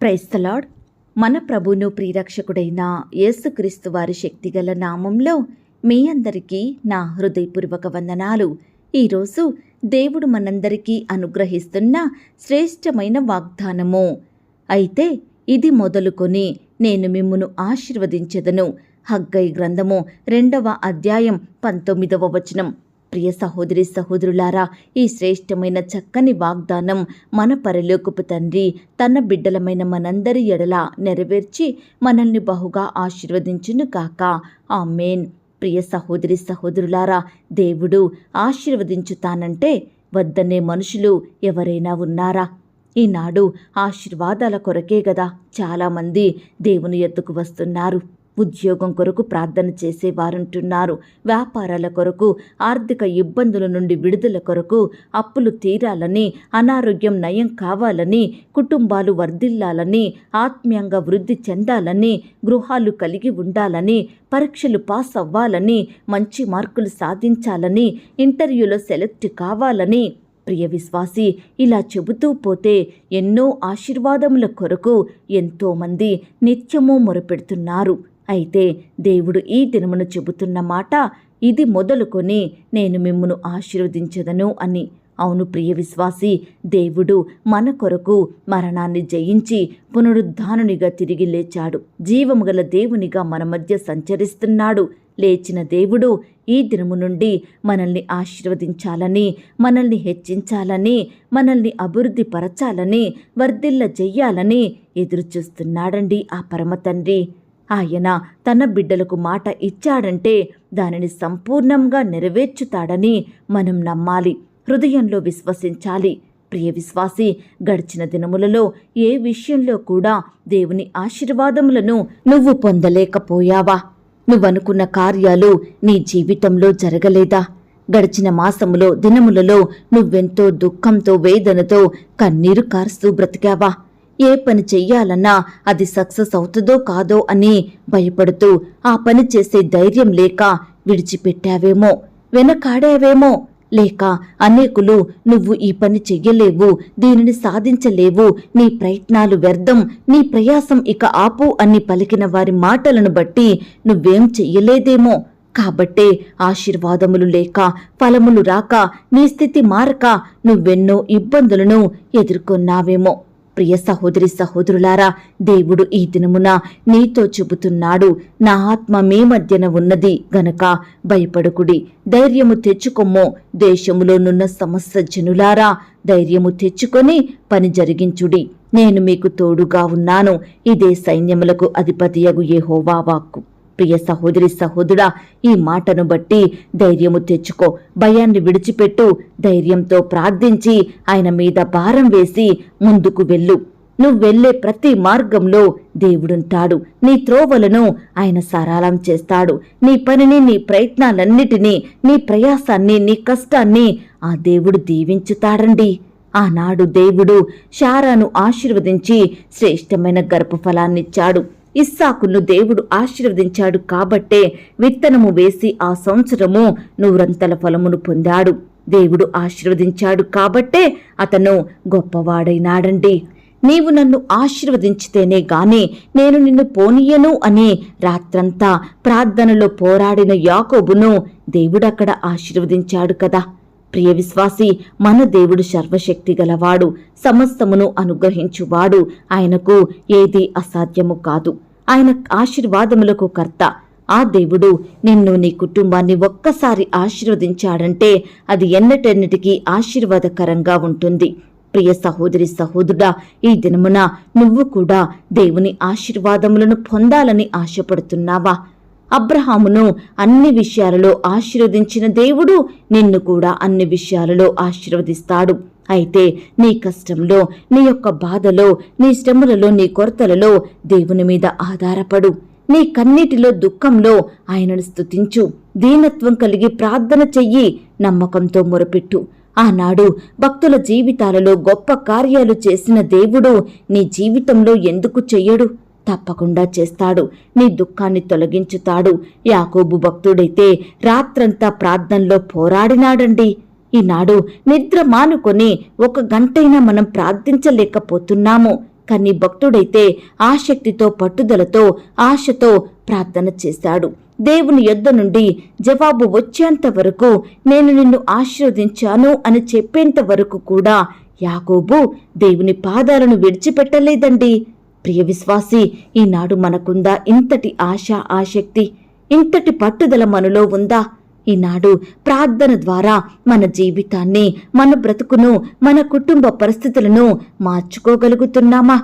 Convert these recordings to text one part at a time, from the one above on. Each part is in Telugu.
క్రైస్తలాడ్ మన ప్రభును ప్రియరక్షకుడైన యేసుక్రీస్తు వారి శక్తిగల నామంలో మీ అందరికీ నా హృదయపూర్వక వందనాలు. ఈరోజు దేవుడు మనందరికీ అనుగ్రహిస్తున్న శ్రేష్టమైన వాగ్దానము. అయితే ఇది మొదలుకొని నేను మిమ్మును ఆశీర్వదించెదను. హగ్గై గ్రంథము రెండవ అధ్యాయం పంతొమ్మిదవ వచనం. ప్రియ సహోదరి సహోదరులారా ఈ శ్రేష్టమైన చక్కని వాగ్దానం మన పరలోకపు తండ్రి తన బిడ్డలమైన మనందరి ఎడల నెరవేర్చి మనల్ని బహుగా ఆశీర్వదించును కాక ఆ మేన్ ప్రియ సహోదరి సహోదరులారా దేవుడు ఆశీర్వదించుతానంటే వద్దనే మనుషులు ఎవరైనా ఉన్నారా? ఈనాడు ఆశీర్వాదాల కొరకే కదా చాలామంది దేవుని ఎత్తుకు వస్తున్నారు. ఉద్యోగం కొరకు ప్రార్థన చేసేవారుంటున్నారు వ్యాపారాల కొరకు ఆర్థిక ఇబ్బందుల నుండి విడుదల కొరకు అప్పులు తీరాలని అనారోగ్యం నయం కావాలని కుటుంబాలు వర్ధిల్లాలని ఆత్మీయంగా వృద్ధి చెందాలని గృహాలు కలిగి ఉండాలని పరీక్షలు పాస్ అవ్వాలని మంచి మార్కులు సాధించాలని ఇంటర్వ్యూలో సెలెక్ట్ కావాలని ప్రియ విశ్వాసి ఇలా చెబుతూ పోతే ఎన్నో ఆశీర్వాదముల కొరకు ఎంతోమంది నిత్యము మొరపెడుతున్నారు. అయితే దేవుడు ఈ దినమును చెబుతున్న మాట ఇది మొదలుకొని నేను మిమ్మను ఆశీర్వదించదను అని. అవును ప్రియ విశ్వాసి దేవుడు మన కొరకు మరణాన్ని జయించి పునరుద్ధానునిగా తిరిగి లేచాడు. జీవము గల దేవునిగా మన మధ్య సంచరిస్తున్నాడు. లేచిన దేవుడు ఈ దినము నుండి మనల్ని ఆశీర్వదించాలని మనల్ని హెచ్చించాలని మనల్ని అభివృద్ధి పరచాలని వర్ధిల్ల చెయ్యాలని ఎదురుచూస్తున్నాడండి ఆ పరమతండ్రి. ఆయన తన బిడ్డలకు మాట ఇచ్చాడంటే దానిని సంపూర్ణంగా నెరవేర్చుతాడని మనం నమ్మాలి హృదయంలో విశ్వసించాలి. ప్రియ విశ్వాసి గడిచిన దినములలో ఏ విషయంలో కూడా దేవుని ఆశీర్వాదములను నువ్వు పొందలేకపోయావా? నువ్వనుకున్న కార్యాలు నీ జీవితంలో జరగలేదా? గడిచిన మాసములో దినములలో నువ్వెంతో దుఃఖంతో వేదనతో కన్నీరు కారుస్తూ బ్రతికావా? ఏ పని చెయ్యాలన్నా అది సక్సెస్ అవుతుందో కాదో అని భయపడుతూ ఆ పని చేసే ధైర్యం లేక విడిచిపెట్టావేమో వెనకాడావేమో. లేక అనేకులు నువ్వు ఈ పని చెయ్యలేవు దీనిని సాధించలేవు నీ ప్రయత్నాలు వ్యర్థం నీ ప్రయాసం ఇక ఆపు అని పలికిన వారి మాటలను బట్టి నువ్వేం చెయ్యలేదేమో. కాబట్టే ఆశీర్వాదములు లేక ఫలములు రాక నీ స్థితి మారక నువ్వెన్నో ఇబ్బందులను ఎదుర్కొన్నావేమో. ప్రియ సహోదరి సహోదరులారా దేవుడు ఈ దినమున నీతో చెబుతున్నాడు నా ఆత్మ మీ మధ్యన ఉన్నది గనక భయపడకుడి. ధైర్యము తెచ్చుకొమ్మో దేశములోనున్న సమస్త జనులారా ధైర్యము తెచ్చుకొని పని జరిగించుడి. నేను మీకు తోడుగా ఉన్నాను ఇదే సైన్యములకు అధిపతియగు ఏహోవా వాక్కు. ప్రియ సహోదరి సహోదరుడా ఈ మాటను బట్టి ధైర్యము తెచ్చుకో. భయాన్ని విడిచిపెట్టు. ధైర్యంతో ప్రార్థించి ఆయన మీద భారం వేసి ముందుకు వెళ్ళు. నువ్వు వెళ్ళే ప్రతి మార్గంలో దేవుడుంటాడు. నీ త్రోవలను ఆయన సరాలం చేస్తాడు. నీ పనిని నీ ప్రయత్నాలన్నిటినీ నీ ప్రయాసాన్ని నీ కష్టాన్ని ఆ దేవుడు దీవించుతాడండి. ఆనాడు దేవుడు శారాను ఆశీర్వదించి శ్రేష్టమైన గర్భఫలాన్నిచ్చాడు. ఇస్సాకును దేవుడు ఆశీర్వదించాడు కాబట్టే విత్తనము వేసి ఆ సంవత్సరము నూరంతల ఫలమును పొందాడు. దేవుడు ఆశీర్వదించాడు కాబట్టే అతను గొప్పవాడైనాడండి. నీవు నన్ను ఆశీర్వదించితేనే గాని నేను నిన్ను పోనీయను అని రాత్రంతా ప్రార్థనలో పోరాడిన యాకోబును దేవుడక్కడ ఆశీర్వదించాడు కదా. ప్రియ విశ్వాసి మన దేవుడు సర్వశక్తి గలవాడు సమస్తమును అనుగ్రహించువాడు. ఆయనకు ఏది అసాధ్యము కాదు. ఆయన ఆశీర్వాదములకు కర్త. ఆ దేవుడు నిన్ను నీ కుటుంబాన్ని ఒక్కసారి ఆశీర్వదించాడంటే అది ఎన్నటెన్నిటికీ ఆశీర్వాదకరంగా ఉంటుంది. ప్రియ సహోదరి సహోదరుడా ఈ దినమున నువ్వు కూడా దేవుని ఆశీర్వాదములను పొందాలని ఆశపడుతున్నావా? అబ్రహామును అన్ని విషయాలలో ఆశీర్వదించిన దేవుడు నిన్ను కూడా అన్ని విషయాలలో ఆశీర్వదిస్తాడు. అయితే నీ కష్టంలో నీ యొక్క బాధలో నీ శ్రమలలో నీ కొరతలలో దేవుని మీద ఆధారపడు. నీ కన్నీటిలో దుఃఖంలో ఆయనను స్థుతించు దీనత్వం కలిగి ప్రార్థన చెయ్యి నమ్మకంతో మొరపెట్టు. ఆనాడు భక్తుల జీవితాలలో గొప్ప కార్యాలు చేసిన దేవుడు నీ జీవితంలో ఎందుకు చెయ్యడు? తప్పకుండా చేస్తాడు. నీ దుఃఖాన్ని తొలగించుతాడు. యాకోబు భక్తుడైతే రాత్రంతా ప్రార్థనలో పోరాడినాడండి. ఈనాడు నిద్ర మానుకొని ఒక గంటైనా మనం ప్రార్థించలేకపోతున్నాము. కానీ భక్తుడైతే ఆసక్తితో పట్టుదలతో ఆశతో ప్రార్థన చేశాడు. దేవుని యొద్ద నుండి జవాబు వచ్చేంత వరకు నేను నిన్ను ఆశీర్వదించాను అని చెప్పేంత వరకు కూడా యాకోబు దేవుని పాదాలను విడిచిపెట్టలేదండి. ప్రియ విశ్వాసి ఈనాడు మనకుందా ఇంతటి ఆశ ఆసక్తి ఇంతటి పట్టుదల మనలో ఉందా? ఈనాడు ప్రార్థన ద్వారా మన జీవితాన్ని మన బ్రతుకును మన కుటుంబ పరిస్థితులను మార్చుకోగలుగుతున్నామా?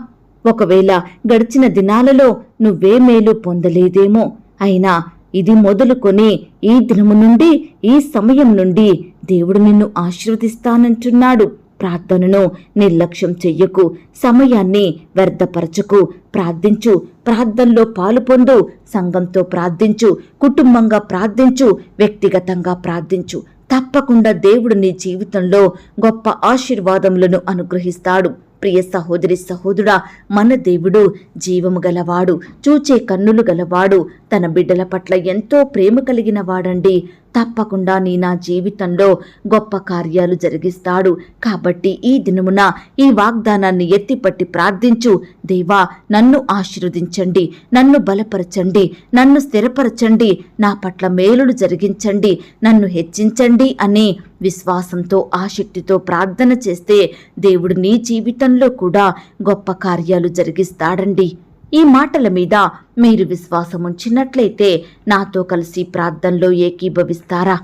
ఒకవేళ గడిచిన దినాలలో నువ్వే మేలు పొందలేదేమో. అయినా ఇది మొదలుకొని ఈ దినము నుండి ఈ సమయం నుండి దేవుడు నిన్ను ఆశీర్వదిస్తానంటున్నాడు. ప్రార్థనను నిర్లక్ష్యం చెయ్యకు సమయాన్ని వ్యర్థపరచకు ప్రార్థించు ప్రార్థనలో పాలు పొందు సంఘంతో ప్రార్థించు కుటుంబంగా ప్రార్థించు వ్యక్తిగతంగా ప్రార్థించు. తప్పకుండా దేవుడు నీ జీవితంలో గొప్ప ఆశీర్వాదములను అనుగ్రహిస్తాడు. ప్రియ సహోదరి సహోదరుడా మన దేవుడు జీవము గలవాడు చూచే కన్నులు గలవాడు తన బిడ్డల పట్ల ఎంతో ప్రేమ కలిగిన వాడండి. తప్పకుండా నీ నా జీవితంలో గొప్ప కార్యాలు జరిగిస్తాడు. కాబట్టి ఈ దినమున ఈ వాగ్దానాన్ని ఎత్తిపట్టి ప్రార్థించు. దేవా నన్ను ఆశీర్వదించండి నన్ను బలపరచండి నన్ను స్థిరపరచండి నా పట్ల మేలులు జరిగించండి నన్ను హెచ్చించండి అని విశ్వాసంతో ఆసక్తితో ప్రార్థన చేస్తే దేవుడు నీ జీవితంలో కూడా గొప్ప కార్యాలు జరిగిస్తాడండి. ఈ మాటల మీద మీరు విశ్వాసం ఉంచినట్లయితే నాతో కలిసి ప్రార్థనలో ఏకీభవిస్తారా?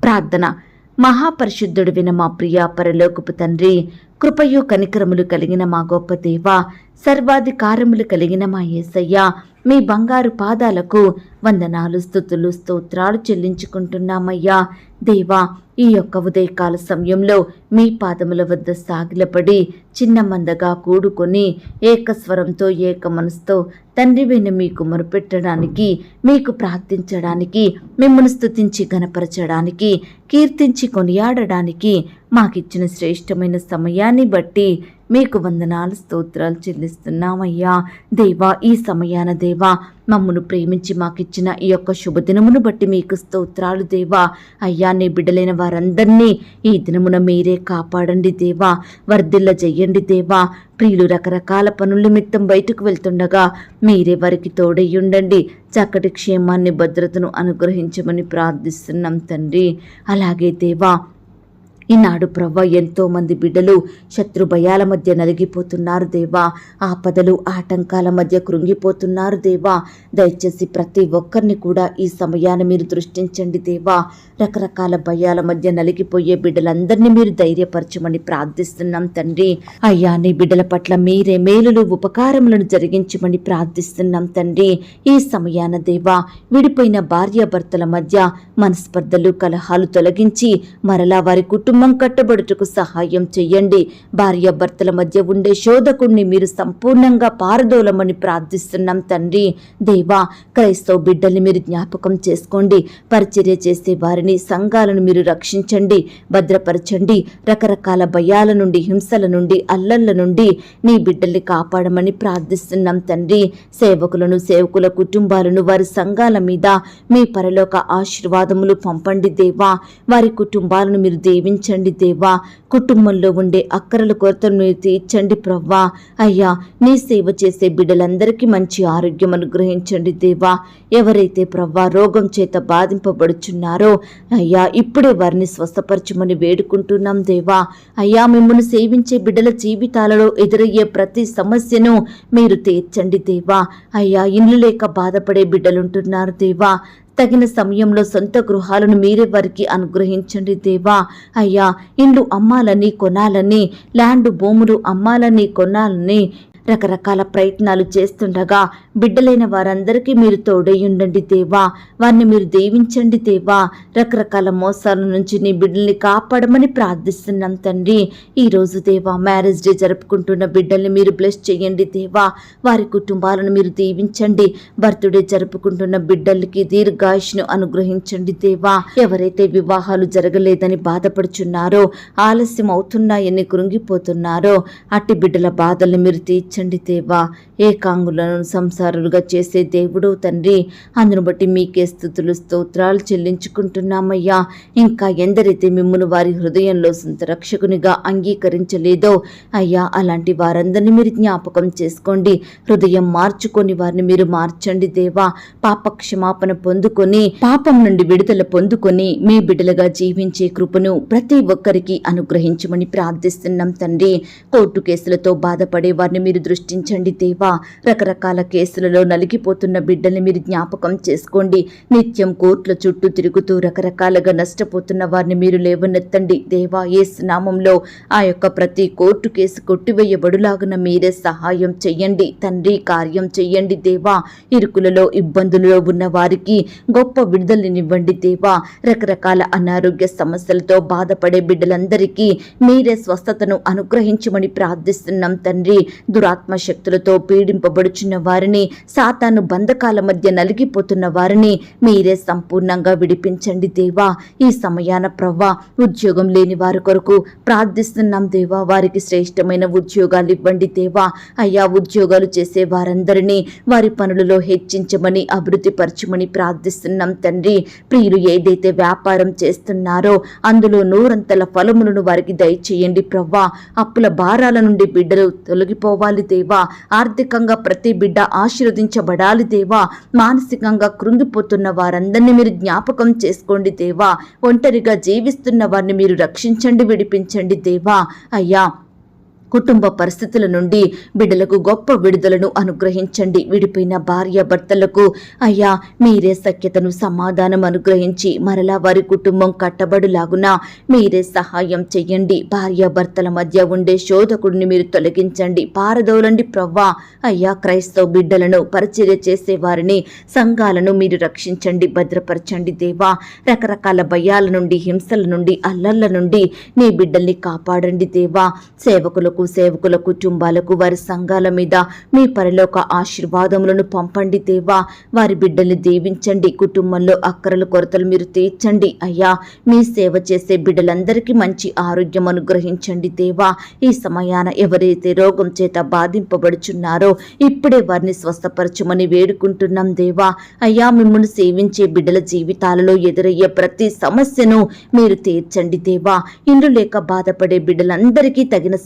ప్రార్థన. మహాపరిశుద్ధుడు విన మా ప్రియ పరలోకపు తండ్రి కృపయు కనికరములు కలిగిన మా గొప్ప దేవ సర్వాధికారములు కలిగిన మా యేసయ్య మీ బంగారు పాదాలకు వందనాలు స్థుతులు స్తోత్రాలు చెల్లించుకుంటున్నామయ్యా. దేవా ఈ యొక్క ఉదయకాల సమయంలో మీ పాదముల వద్ద సాగిలపడి చిన్న మందగా కూడుకొని ఏకస్వరంతో ఏక మనసుతో తండ్రి వెను మీకు మొరుపెట్టడానికి మీకు ప్రార్థించడానికి మిమ్మల్ని స్థుతించి గనపరచడానికి కీర్తించి కొనియాడడానికి మాకిచ్చిన శ్రేష్టమైన సమయాన్ని బట్టి మీకు వందనాలు స్తోత్రాలు చెల్లిస్తున్నామయ్యా. దేవా ఈ సమయాన దేవా మమ్మను ప్రేమించి మాకిచ్చిన ఈ యొక్క శుభదినమును బట్టి మీకు స్తోత్రాలు దేవా. అయ్యా నీ బిడ్డలైన వారందరినీ ఈ దినమున మీరే కాపాడండి దేవా. వర్ధిల్ల చెయ్యండి దేవా. ప్రియులు రకరకాల పనుల నిమిత్తం బయటకు వెళ్తుండగా మీరే వారికి తోడయ్యుండండి చక్కటి క్షేమాన్ని భద్రతను అనుగ్రహించమని ప్రార్థిస్తున్నాం తండ్రి. అలాగే దేవా ఈనాడు ప్రవ్వ ఎంతో మంది బిడ్డలు శత్రు భయాల మధ్య నలిగిపోతున్నారు దేవా. ఆపదలు ఆటంకాల మధ్య కృంగిపోతున్నారు దేవా. దయచేసి ప్రతి ఒక్కరిని కూడా ఈ సమయాన్ని మీరు దృష్టించండి దేవా. రకరకాల భయాల మధ్య నలిగిపోయే బిడ్డలందరినీ మీరు ధైర్యపరచమని ప్రార్థిస్తున్నాం తండ్రి. అయ్యా నీ బిడ్డల పట్ల మీరే మేలులు ఉపకారములను జరిగించమని ప్రార్థిస్తున్నాం తండ్రి. ఈ సమయాన దేవా విడిపోయిన భార్యాభర్తల మధ్య మనస్పర్ధలు కలహాలు తొలగించి మరలా వారి కుటుంబ కట్టబడుటకు సహాయం చెయ్యండి. భార్యాభర్తల మధ్య ఉండే శోధకుణ్ణి మీరు సంపూర్ణంగా పారదోలమని ప్రార్థిస్తున్నాం తండ్రి. దేవా క్రైస్తవ బిడ్డల్ని మీరు జ్ఞాపకం చేసుకోండి. పరిచర్య చేసే వారిని సంఘాలను మీరు రక్షించండి. భద్రపరచండి. రకరకాల భయాల నుండి హింసల నుండి అల్లర్ల నుండి నీ బిడ్డల్ని కాపాడమని ప్రార్థిస్తున్నాం తండ్రి. సేవకులను సేవకుల కుటుంబాలను వారి సంఘాల మీద మీ పరలోక ఆశీర్వాదములు పంపండి దేవా. వారి కుటుంబాలను మీరు దీవించండి. దేవా. కుటుంబంలో ఉండే అక్కరల కొరతను మీరు తీర్చండి ప్రవ్వా. అయ్యా నీ సేవ చేసే బిడ్డలందరికీ మంచి ఆరోగ్యం అనుగ్రహించండి దేవా. ఎవరైతే ప్రవ్వా రోగం చేత బాధింపబడుచున్నారో అయ్యా ఇప్పుడే వారిని స్వస్థపరచమని వేడుకుంటున్నాం దేవా. అయ్యా మిమ్మల్ని సేవించే బిడ్డల జీవితాలలో ఎదురయ్యే ప్రతి సమస్యను మీరు తీర్చండి దేవా. అయ్యా ఇండ్లు లేక బాధపడే బిడ్డలుంటున్నారు దేవా. తగిన సమయంలో సొంత గృహాలను మీరే వారికి అనుగ్రహించండి దేవా. అయ్యా ఇండ్లు అమ్మాలని కొనాలని ల్యాండ్ భూములు అమ్మాలని కొనాలని రకరకాల ప్రయత్నాలు చేస్తుండగా బిడ్డలైన వారందరికీ మీరు తోడయ్యుండండి దేవా. వారిని మీరు దీవించండి దేవా. రకరకాల మోసాల నుంచి నీ బిడ్డల్ని కాపాడమని ప్రార్థిస్తున్నాం తండ్రి. ఈరోజు దేవా మ్యారేజ్ డే జరుపుకుంటున్న బిడ్డల్ని మీరు బ్లెస్ చేయండి దేవా. వారి కుటుంబాలను మీరు దీవించండి. బర్త్డే జరుపుకుంటున్న బిడ్డలకి దీర్ఘాయుష్ను అనుగ్రహించండి దేవా. ఎవరైతే వివాహాలు జరగలేదని బాధపడుచున్నారో ఆలస్యం అవుతున్నాయని కృంగిపోతున్నారో అట్టి బిడ్డల బాధల్ని మీరు తీర్చండి మార్చండి దేవా. ఏకాంగులను సంసారులుగా చేసే దేవుడు తండ్రి అందును బట్టి మీకే స్థుతులు స్తోత్రాలు చెల్లించుకుంటున్నామయ్యా. ఇంకా ఎందరైతే మిమ్మల్ని వారి హృదయంలో సొంత రక్షకునిగా అంగీకరించలేదో అయ్యా అలాంటి వారందరినీ మీరు జ్ఞాపకం చేసుకోండి. హృదయం మార్చుకొని వారిని మీరు మార్చండి దేవా. పాప క్షమాపణ పొందుకొని పాపం నుండి విడుదల పొందుకొని మీ బిడ్డలుగా జీవించే కృపను ప్రతి ఒక్కరికి అనుగ్రహించమని ప్రార్థిస్తున్నాం తండ్రి. కోర్టు కేసులతో బాధపడే వారిని మీరు దృష్టించండి దేవా. రకరకాల కేసులలో నలిగిపోతున్న బిడ్డల్ని మీరు జ్ఞాపకం చేసుకోండి. నిత్యం కోర్టుల చుట్టూ తిరుగుతూ రకరకాలుగా నష్టపోతున్న వారిని మీరు లేవనెత్తండి. దేవా యేసు నామంలో ఆ యొక్క ప్రతి కోర్టు కేసు కొట్టివేయబడులాగున మీరే సహాయం చెయ్యండి. తండ్రి కార్యం చెయ్యండి దేవా. ఇరుకులలో ఇబ్బందులలో ఉన్న వారికి గొప్ప విడుదలనివ్వండి దేవా. రకరకాల అనారోగ్య సమస్యలతో బాధపడే బిడ్డలందరికీ మీరే స్వస్థతను అనుగ్రహించమని ప్రార్థిస్తున్నాం తండ్రి. దురా శక్తులతో పీడింపబడుచున్న వారిని సాతాను బంధకాల మధ్య నలిగిపోతున్న వారిని మీరే సంపూర్ణంగా విడిపించండి దేవా. ఈ సమయాన ప్రవ్వా ఉద్యోగం లేని వారి కొరకు ప్రార్థిస్తున్నాం దేవా. వారికి శ్రేష్టమైన ఉద్యోగాలు ఇవ్వండి దేవా. అయ్యా ఉద్యోగాలు చేసే వారందరినీ వారి పనులలో హెచ్చించమని అభివృద్ధి పరచమని ప్రార్థిస్తున్నాం తండ్రి. ప్రియులు ఏదైతే వ్యాపారం చేస్తున్నారో అందులో నూరంతల ఫలములను వారికి దయచేయండి ప్రవ్వా. అప్పుల భారాల నుండి బిడ్డలు తొలగిపోవాలి దేవా. ఆర్థికంగా ప్రతి బిడ్డ ఆశీర్వదించబడాలి దేవా. మానసికంగా కృంగిపోతున్న వారందరినీ మీరు జ్ఞాపకం చేసుకోండి దేవా. ఒంటరిగా జీవిస్తున్న వారిని మీరు రక్షించండి విడిపించండి దేవా. అయ్యా కుటుంబ పరిస్థితుల నుండి బిడ్డలకు గొప్ప విడుదలను అనుగ్రహించండి. విడిపోయిన భార్య భర్తలకు అయ్యా మీరే సఖ్యతను సమాధానం అనుగ్రహించి మరలా వారి కుటుంబం కట్టబడులాగున మీరే సహాయం చెయ్యండి. భార్య భర్తల మధ్య ఉండే శోధకుడిని మీరు తొలగించండి. పారదోలండి ప్రవ్వా. అయ్యా క్రైస్తవ బిడ్డలను పరిచర్య చేసే వారిని సంఘాలను మీరు రక్షించండి. భద్రపరచండి దేవా. రకరకాల భయాల నుండి హింసల నుండి అల్లర్ల నుండి నీ బిడ్డల్ని కాపాడండి దేవా. సేవకులు సేవకులకు సేవకుల కుటుంబాలకు వారి సంఘాల మీద మీ పరిలోక ఆశీర్వాదములను పంపండి దేవా. వారి బిడ్డల్ని దీవించండి. కుటుంబంలో అక్కరల కొరతలు మీరు తీర్చండి అయ్యా. మీ సేవ చేసే బిడ్డలందరికీ మంచి ఆరోగ్యం అనుగ్రహించండి దేవా. ఈ సమయాన ఎవరైతే రోగం చేత బాధింపబడుచున్నారో ఇప్పుడే వారిని స్వస్థపరచమని వేడుకుంటున్నాం దేవా. అయ్యా మిమ్మల్ని సేవించే బిడ్డల జీవితాలలో ఎదురయ్యే ప్రతి సమస్యను మీరు తీర్చండి దేవా. ఇల్లు లేక బాధపడే బిడ్డలందరికీ తగిన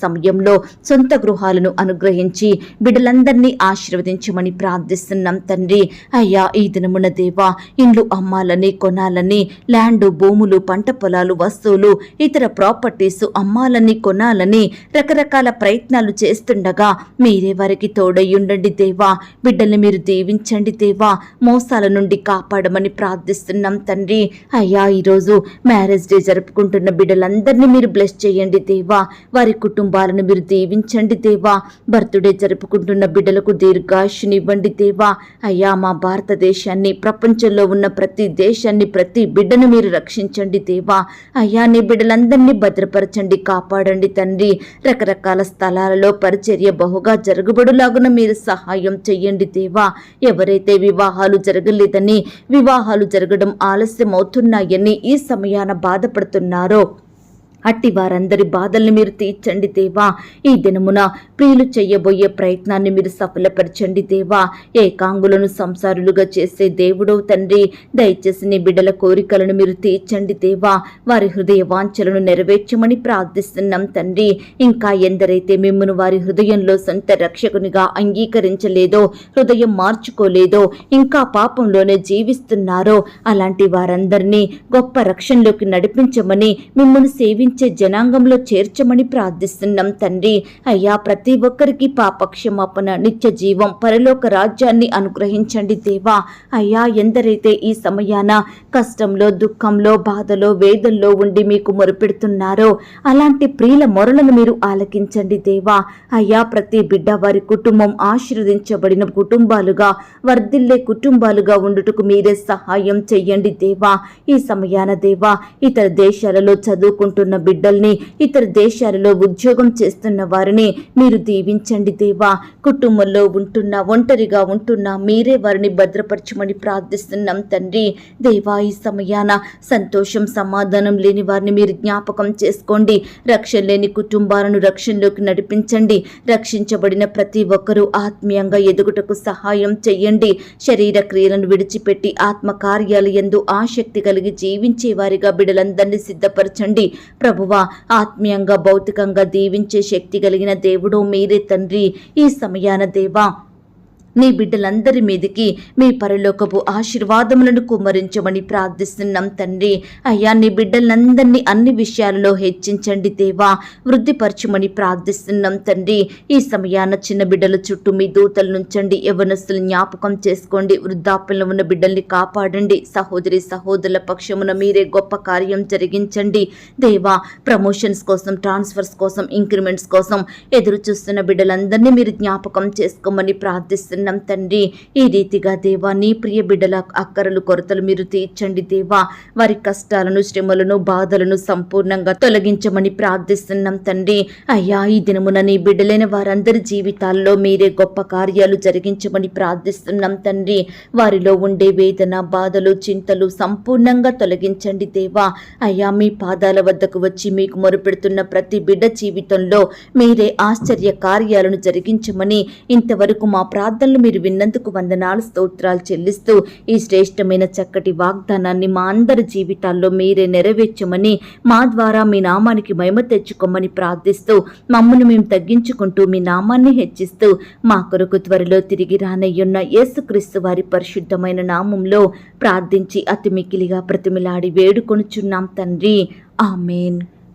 సమయంలో సొంత గృహాలను అనుగ్రహించి బిడ్డలందరినీ ఆశీర్వదించమని ప్రార్థిస్తున్నాం తండ్రి. అయ్యా ఈ దినమున దేవా ఇండ్లు అమ్మాలని కొనాలని ల్యాండ్ భూములు పంట పొలాలు వస్తువులు ఇతర ప్రాపర్టీస్ అమ్మాలని కొనాలని రకరకాల ప్రయత్నాలు చేస్తుండగా మీరే వారికి తోడయ్యుండండి దేవా. బిడ్డల్ని మీరు దీవించండి దేవా. మోసాల నుండి కాపాడమని ప్రార్థిస్తున్నాం తండ్రి. అయ్యా ఈరోజు మ్యారేజ్ డే జరుపుకుంటున్న బిడ్డలందరినీ మీరు బ్లెస్ చేయండి దేవా. వారి కుటుంబాలను మీరు దీవించండి దేవా. బర్త్డే జరుపుకుంటున్న బిడ్డలకు దీర్ఘాయుషునివ్వండి దేవా. అయ్యా మా భారతదేశాన్ని ప్రపంచంలో ఉన్న ప్రతి దేశాన్ని ప్రతి బిడ్డను మీరు రక్షించండి దేవా. అయ్యా నీ బిడ్డలందరినీ భద్రపరచండి కాపాడండి తండ్రి. రకరకాల స్థలాలలో పరిచర్య బహుగా జరుగుబడులాగున మీరు సహాయం చెయ్యండి దేవా. ఎవరైతే వివాహాలు జరగలేదని వివాహాలు జరగడం ఆలస్యం అవుతున్నాయని ఈ సమయాన బాధపడుతున్నారో అట్టి వారందరి బాధల్ని మీరు తీర్చండి దేవా. ఈ దినమున ప్రియులు చెయ్యబోయే ప్రయత్నాన్ని మీరు సఫలపరచండి దేవా. ఏకాంగులను సంసారులుగా చేసే దేవుడవు తండ్రి దయచేసి నీ బిడ్డల కోరికలను మీరు తీర్చండి దేవా. వారి హృదయ వాంఛలను నెరవేర్చమని ప్రార్థిస్తున్నాం తండ్రి. ఇంకా ఎందరైతే మిమ్మను వారి హృదయంలో సొంత రక్షకునిగా అంగీకరించలేదో హృదయం మార్చుకోలేదో ఇంకా పాపంలోనే జీవిస్తున్నారో అలాంటి వారందరినీ గొప్ప రక్షణలోకి నడిపించమని మిమ్మల్ని సేవించ జనాంగంలో చేర్చమని ప్రార్థిస్తున్నాం తండ్రి. అయ్యా ప్రతి ఒక్కరికి పాపక్షమాపణ నిత్య జీవం పరలోక రాజ్యాన్ని అనుగ్రహించండి దేవా. అయ్యా ఎందరైతే ఈ సమయాన కష్టంలో దుఃఖంలో బాధలో వేదల్లో ఉండి మీకు మొరుపెడుతున్నారో అలాంటి ప్రియుల మొరలను మీరు ఆలకించండి దేవా. అయ్యా ప్రతి బిడ్డ వారి కుటుంబం ఆశీర్వదించబడిన కుటుంబాలుగా వర్ధిల్లే కుటుంబాలుగా ఉండుటకు మీరే సహాయం చెయ్యండి దేవా. ఈ సమయాన దేవా ఇతర దేశాలలో చదువుకుంటున్న బిడ్డల్ని ఇతర దేశాలలో ఉద్యోగం చేస్తున్న వారిని మీరు దీవించండి దేవా. కుటుంబంలో ఉంటున్న ఒంటరిగా ఉంటున్న మీరే వారిని భద్రపరచమని ప్రార్థిస్తున్నాం తండ్రి. దేవా ఈ సమయాన సంతోషం సమాధానం లేని వారిని మీరు జ్ఞాపకం చేసుకోండి. రక్షణ లేని కుటుంబాలను రక్షణలోకి నడిపించండి. రక్షించబడిన ప్రతి ఒక్కరూ ఆత్మీయంగా ఎదుగుటకు సహాయం చెయ్యండి. శరీర క్రియలను విడిచిపెట్టి ఆత్మ కార్యాలు ఎందు ఆసక్తి కలిగి జీవించే వారిగా బిడలందరినీ సిద్ధపరచండి. ప్రభువా ఆత్మీయంగా భౌతికంగా దీవించే శక్తి కలిగిన దేవుడు మీరే తండ్రి ఈ సమయాన దేవా. నీ బిడ్డలందరి మీదికి మీ పరలోకపు ఆశీర్వాదములను కుమ్మరించమని ప్రార్థిస్తున్నాం తండ్రి. అయ్యా నీ బిడ్డలందరినీ అన్ని విషయాలలో హెచ్చించండి దేవా. వృద్ధిపరచమని ప్రార్థిస్తున్నాం తండ్రి. ఈ సమయాన చిన్న బిడ్డల చుట్టూ మీ దూతలు నుంచండి యవనస్తులు జ్ఞాపకం చేసుకోండి. వృద్ధాప్యంలో ఉన్న బిడ్డల్ని కాపాడండి. సహోదరి సహోదరుల పక్షమున మీరే గొప్ప కార్యం జరిగించండి. దేవా ప్రమోషన్స్ కోసం ట్రాన్స్ఫర్స్ కోసం ఇంక్రిమెంట్స్ కోసం ఎదురు చూస్తున్న బిడ్డలందరినీ మీరు జ్ఞాపకం చేసుకోమని ప్రార్థిస్తున్నాం తండ్రి. ఈ రీతిగా దేవా నీ ప్రియ బిడ్డల అక్కరలు కొరతలు మీరు తీర్చండి దేవా. వారి కష్టాలను శ్రమలను బాధలను సంపూర్ణంగా తొలగించమని ప్రార్థిస్తున్నాం తండ్రి. అయ్యా ఈ దినమున నీ బిడ్డలైన వారందరి జీవితాల్లో మీరే గొప్ప కార్యాలు జరిగించమని ప్రార్థిస్తున్నాం తండ్రి. వారిలో ఉండే వేదన బాధలు చింతలు సంపూర్ణంగా తొలగించండి దేవా. అయ్యా మీ పాదాల వద్దకు వచ్చి మీకు మొరుపెడుతున్న ప్రతి బిడ్డ జీవితంలో మీరే ఆశ్చర్య కార్యాలను జరిగించమని ఇంతవరకు మా ప్రార్థన ప్రార్థనలు మీరు విన్నందుకు వందనాలు స్తోత్రాలు చెల్లిస్తూ ఈ శ్రేష్టమైన చక్కటి వాగ్దానాన్ని మా అందరి జీవితాల్లో మీరే నెరవేర్చమని మా ద్వారా మీ నామానికి మహిమ తెచ్చుకోమని ప్రార్థిస్తూ మమ్మల్ని మేము తగ్గించుకుంటూ మీ నామాన్ని హెచ్చిస్తూ మా కొరకు త్వరలో తిరిగి రానయ్యున్న యేసుక్రీస్తు వారి పరిశుద్ధమైన నామంలో ప్రార్థించి అతి మికిలిగా ప్రతిమిలాడి వేడుకొనుచున్నాం తండ్రి. ఆమెన్.